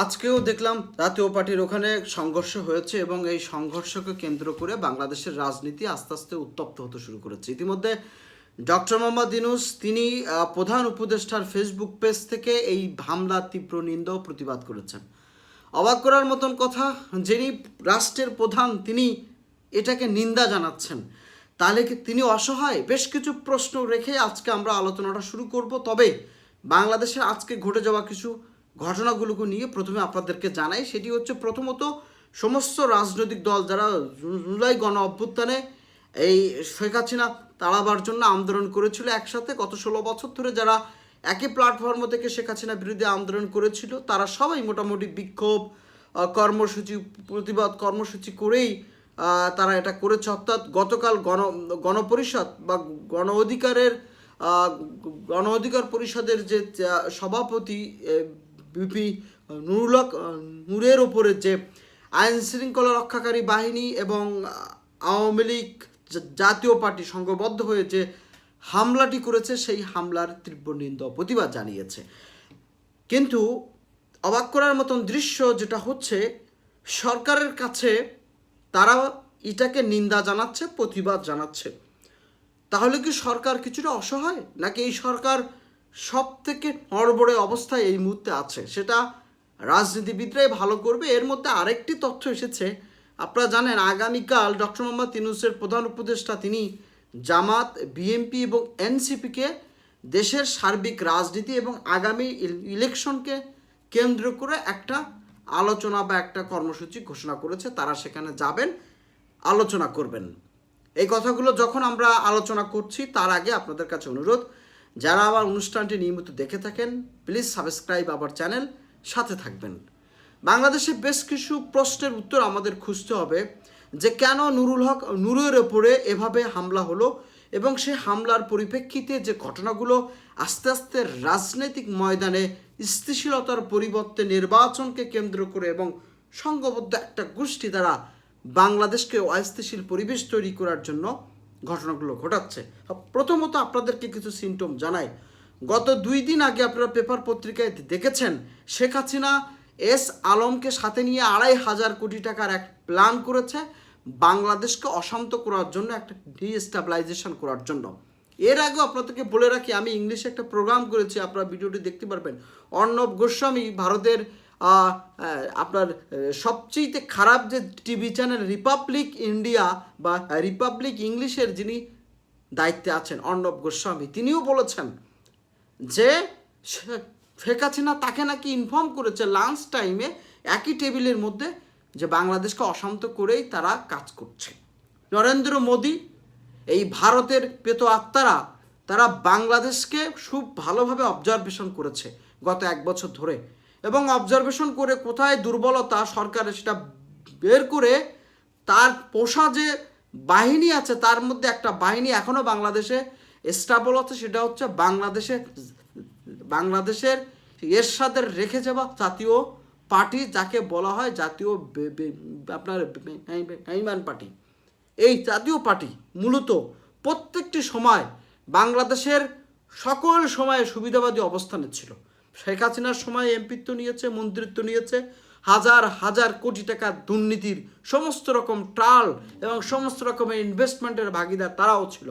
আজকেও দেখলাম জাতীয় পার্টির ওখানে সংঘর্ষ হয়েছে এবং এই সংঘর্ষকে কেন্দ্র করে বাংলাদেশের রাজনীতি আস্তে আস্তে উত্তপ্ত হতে শুরু করেছে। ইতিমধ্যে ডক্টর মোহাম্মদ ইনুস তিনি প্রধান উপদেষ্টার ফেসবুক পেজ থেকে এই হামলার তীব্র নিন্দা প্রতিবাদ করেছেন। অবাক করার মতন কথা, যিনি রাষ্ট্রের প্রধান, তিনি এটাকে নিন্দা জানাচ্ছেন। তাহলে কি তিনি অসহায়? বেশ কিছু প্রশ্ন রেখে আজকে আমরা আলোচনাটা শুরু করব। তবে বাংলাদেশের আজকে ঘটে যাওয়া কিছু ঘটনাগুলোকে নিয়ে প্রথমে আপনাদেরকে জানাই, সেটি হচ্ছে প্রথমত সমস্ত রাজনৈতিক দল যারা জুলাই গণ অভ্যুত্থানে এই শেখ হাসিনা তাড়াবার জন্য আন্দোলন করেছিল একসাথে, গত ষোলো বছর ধরে যারা একই প্ল্যাটফর্ম থেকে শেখ হাসিনা বিরুদ্ধে আন্দোলন করেছিল, তারা সবাই মোটামুটি বিক্ষোভ কর্মসূচি, প্রতিবাদ কর্মসূচি করেই তারা এটা করেছে। অর্থাৎ গতকাল গণ, গণপরিষদ বা গণ অধিকারের গণ অধিকার পরিষদের যে সভাপতি বিপি নুরুল হক, নূরের ওপরে যে আইন শৃঙ্খলা রক্ষাকারী বাহিনী এবং আওয়ামী লীগ জাতীয় পার্টি সংঘবদ্ধ হয়ে যে হামলাটি করেছে সেই হামলার তীব্র নিন্দা প্রতিবাদ জানিয়েছে। কিন্তু অবাক করার মতন দৃশ্য যেটা হচ্ছে সরকারের কাছে তারা এটাকে নিন্দা জানাচ্ছে প্রতিবাদ জানাচ্ছে। তাহলে কি সরকার কিছুটা অসহায়? নাকি এই সরকার সব থেকে নড়বড়ে অবস্থায় এই মুহূর্তে আছে। সেটা রাজনীতিবিদরাই ভালো করবে। এর মধ্যে আরেকটি তথ্য এসেছে। আপনারা জানেন, আগামীকাল ডক্টর মোহাম্মদ ইউনূসের প্রধান উপদেষ্টা তিনি জামাত, বিএনপি এবং এনসিপিকে দেশের সার্বিক রাজনীতি এবং আগামী ইল- ইলেকশনকে কেন্দ্র করে একটা আলোচনা বা একটা কর্মসূচি ঘোষণা করেছে। তারা সেখানে যাবেন, আলোচনা করবেন। এই কথাগুলো যখন আমরা আলোচনা করছি, তার আগে আপনাদের কাছে অনুরোধ যারা আমার অনুষ্ঠানটি নিয়মিত দেখে থাকেন প্লিজ সাবস্ক্রাইব আবার চ্যানেল সাথে থাকবেন। বাংলাদেশে বেশ কিছু প্রশ্নের উত্তর আমাদের খুঁজতে হবে, যে কেন নুরুল হক নুরের ওপরে এভাবে হামলা হলো এবং সে হামলার পরিপ্রেক্ষিতে যে ঘটনাগুলো আস্তে আস্তে রাজনৈতিক ময়দানে স্থিতিশীলতার পরিবর্তে নির্বাচনকে কেন্দ্র করে এবং সংঘবদ্ধ একটা গোষ্ঠী দ্বারা বাংলাদেশকে অস্থিতিশীল পরিবেশ তৈরি করার জন্য ঘটনাগুলো ঘটাচ্ছে। প্রথমত আপনাদেরকে কিছু সিমটম জানাই। গত দুই দিন আগে আপনারা পেপার পত্রিকায় দেখেছেন, শেখ হাসিনা এস আলমকে সাথে নিয়ে আড়াই হাজার কোটি টাকার এক প্ল্যান করেছে বাংলাদেশকে অশান্ত করার জন্য, একটা ডিস্টাবিলাইজেশন করার জন্য। এর আগে আপনাদেরকে বলে রাখি, আমি ইংলিশে একটা প্রোগ্রাম করেছি, আপনারা ভিডিওটি দেখতে পারবেন। অর্ণব গোস্বামী, ভারতের আপনার সবচেয়ে খারাপ যে টিভি চ্যানেল রিপাবলিক ইন্ডিয়া বা রিপাবলিক ইংলিশের যিনি দায়িত্বে আছেন, অর্ণব গোস্বামী, তিনিও বলেছেন যে শেখ হাসিনা তাকে নাকি ইনফর্ম করেছে লাঞ্চ টাইমে একই টেবিলের মধ্যে যে বাংলাদেশকে অশান্ত করেই তারা কাজ করছে। নরেন্দ্র মোদী, এই ভারতের পেত আত্মারা, তারা বাংলাদেশকে খুব ভালোভাবে অবজারভেশন করেছে গত এক বছর ধরে। এবং অবজারভেশন করে কোথায় দুর্বলতা সরকারের সেটা বের করে তার পোষা যে বাহিনী আছে, তার মধ্যে একটা বাহিনী এখনও বাংলাদেশে স্টাবল আছে, সেটা হচ্ছে বাংলাদেশে, বাংলাদেশের এরশাদের রেখে যাওয়া জাতীয় পার্টি যাকে বলা হয় জাতীয় আপনার বেইমান পার্টি। এই জাতীয় পার্টি মূলত প্রত্যেকটি সময় বাংলাদেশের সকল সময়ে সুবিধাবাদী অবস্থানে ছিল। শেখ হাসিনার সময় এমপিত্ব নিয়েছে, মন্ত্রিত্ব নিয়েছে, হাজার হাজার কোটি টাকার দুর্নীতির সমস্ত রকম ট্রাল এবং সমস্ত রকমের ইনভেস্টমেন্টের ভাগিদার তারাও ছিল।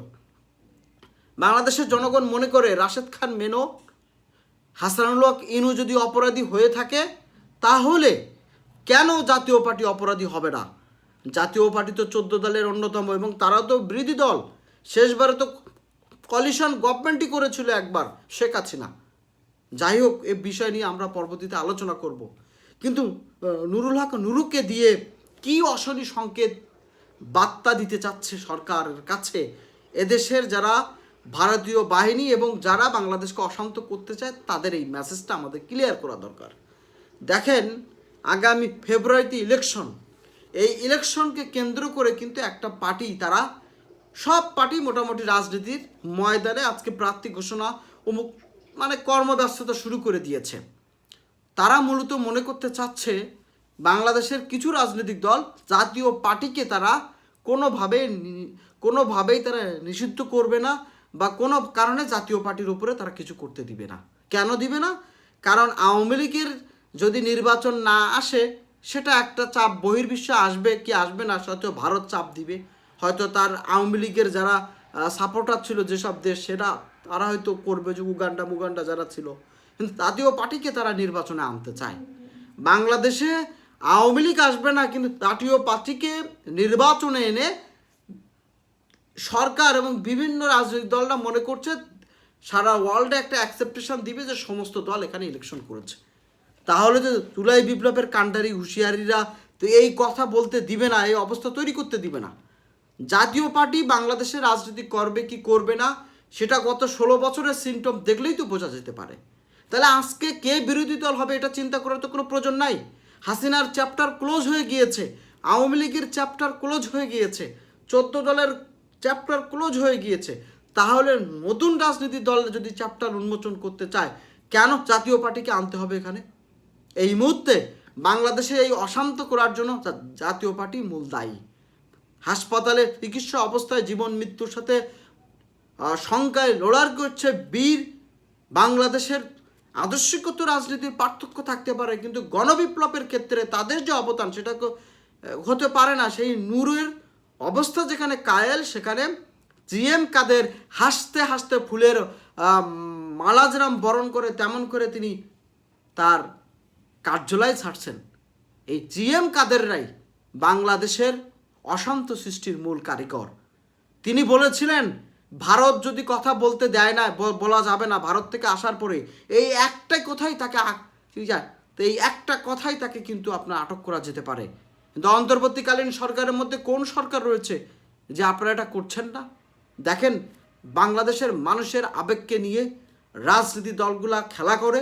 বাংলাদেশের জনগণ মনে করে রাশেদ খান মেনো, হাসানুল হক, ইনু যদি অপরাধী হয়ে থাকে, তাহলে কেন জাতীয় পার্টি অপরাধী হবে না? জাতীয় পার্টি তো চোদ্দ দলের অন্যতম এবং তারা তো বিরোধী দল। শেষবারে তো কলিশন গভর্নমেন্টই করেছিল একবার শেখ হাসিনা। যাই হোক, এ বিষয় নিয়ে আমরা পরবর্তীতে আলোচনা করব। কিন্তু নুরুল হক নুরুকে দিয়ে কি অশনি সংকেত বার্তা দিতে চাচ্ছে সরকারের কাছে? এদেশের যারা ভারতীয় বাহিনী এবং যারা বাংলাদেশকে অশান্ত করতে চায়, তাদের এই মেসেজটা আমাদের ক্লিয়ার করা দরকার। দেখেন, আগামী ফেব্রুয়ারিতে ইলেকশন এই ইলেকশনকে কেন্দ্র করে কিন্তু একটা পার্টি, তারা সব পার্টি মোটামুটি রাজনীতির ময়দানে আজকে প্রার্থী ঘোষণা, অমুক মানে কর্মব্যস্ততা শুরু করে দিয়েছে। তারা মূলত মনে করতে চাচ্ছে, বাংলাদেশের কিছু রাজনৈতিক দল জাতীয় পার্টিকে তারা কোনোভাবে কোনোভাবেই তারা নিষিদ্ধ করবে না বা কোনো কারণে জাতীয় পার্টির উপরে তারা কিছু করতে দিবে না। কেন দিবে না? কারণ আওয়ামী লীগের যদি নির্বাচন না আসে, সেটা একটা চাপ বহির্বিশ্বে আসবে কি আসবে না হয়তো ভারত চাপ দিবে। হয়তো তার আওয়ামী লীগের যারা সাপোর্টার ছিল যেসব দেশ, সেটা তারা হয়তো করবে যে উগান্ডা মুগান্ডা যারা ছিল। কিন্তু জাতীয় পার্টিকে তারা নির্বাচনে আনতে চায়। বাংলাদেশে আওয়ামী লীগ আসবে না, কিন্তু জাতীয় পার্টিকে নির্বাচনে এনে সরকার এবং বিভিন্ন রাজনৈতিক দলরা মনে করছে, সারা ওয়ার্ল্ডে একটা অ্যাকসেপ্টেশন দিবে যে সমস্ত দল এখানে ইলেকশন করেছে। তাহলে যে জুলাই বিপ্লবের কাণ্ডারি হুঁশিয়ারিরা তো এই কথা বলতে দিবে না, এই অবস্থা তৈরি করতে দিবে না। জাতীয় পার্টি বাংলাদেশে রাজনীতি করবে কি করবে না, সেটা গত ষোলো বছরের সিমটম দেখলেই তো বোঝা যেতে পারে। তাহলে আজকে কে বিরোধী দল হবে এটা চিন্তা করার তো কোনো প্রয়োজন নাই। হাসিনার চ্যাপ্টার ক্লোজ হয়ে গিয়েছে, আওয়ামী লীগের চ্যাপ্টার ক্লোজ হয়ে গিয়েছে, চোদ্দ দলের চ্যাপ্টার ক্লোজ হয়ে গিয়েছে। তাহলে নতুন রাজনীতি দল যদি চ্যাপ্টার উন্মোচন করতে চায়, কেন জাতীয় পার্টিকে আনতে হবে এখানে? এই মুহূর্তে বাংলাদেশে এই অশান্ত করার জন্য জাতীয় পার্টি মূল দায়ী। হাসপাতালে চিকিৎসা অবস্থায় জীবন মৃত্যুর সাথে শঙ্কায় লড়ার করছে বীর বাংলাদেশের আদর্শিকত রাজনীতির পার্থক্য থাকতে পারে কিন্তু গণবিপ্লবের ক্ষেত্রে তাদের যে অবদান সেটা হতে পারে না। সেই নূরের অবস্থা যেখানে কায়েল সেখানে জিএম কাদের হাসতে হাসতে ফুলের আহ, মালা যেরাম বরণ করে তেমন করে তিনি তার কার্যালয় ছাড়ছেন। এই জিএম কাদেররাই বাংলাদেশের অশান্ত সৃষ্টির মূল কারিগর। তিনি বলেছিলেন, ভারত যদি কথা বলতে দেয় না বলা যাবে না, ভারত থেকে আসার পরে এই একটাই কথাই তাকে তো এই একটা কথাই তাকে কিন্তু আপনার আটক করা যেতে পারে। কিন্তু অন্তর্বর্তীকালীন সরকারের মধ্যে কোন সরকার রয়েছে যে আপনারা এটা করছেন না? দেখেন, বাংলাদেশের মানুষের আবেগকে নিয়ে রাজনীতি দলগুলা খেলা করে,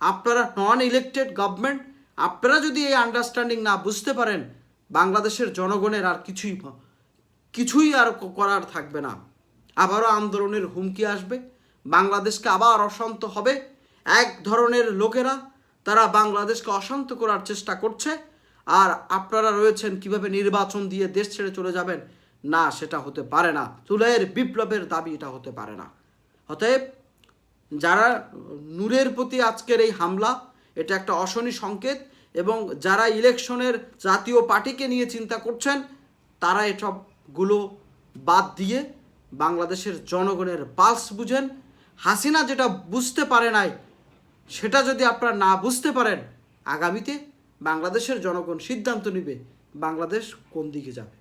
আপনারা নন ইলেকটেড গভর্নমেন্ট আপনারা যদি এই আন্ডারস্ট্যান্ডিং না বুঝতে পারেন বাংলাদেশের জনগণের আর কিছুই কিছুই আর করার থাকবে না। আবারও আন্দোলনের হুমকি আসবে। বাংলাদেশকে আবার অশান্ত হবে। এক ধরনের লোকেরা তারা বাংলাদেশকে অশান্ত করার চেষ্টা করছে। আর আপনারা রয়েছেন, কীভাবে নির্বাচন দিয়ে দেশ ছেড়ে চলে যাবেন? না, সেটা হতে পারে না। চুলের বিপ্লবের দাবি এটা হতে পারে না। অতএব যারা নূরের প্রতি আজকের এই হামলা, এটা একটা অশনি সংকেত। এবং যারা ইলেকশনের জাতীয় পার্টিকে নিয়ে চিন্তা করছেন, তারা এসবগুলো বাদ দিয়ে বাংলাদেশের জনগণের পালস বুঝেন। হাসিনা যেটা বুঝতে পারে নাই, সেটা যদি আপনারা না বুঝতে পারেন, আগামীতে বাংলাদেশের জনগণ সিদ্ধান্ত নেবে বাংলাদেশ কোন দিকে যাবে।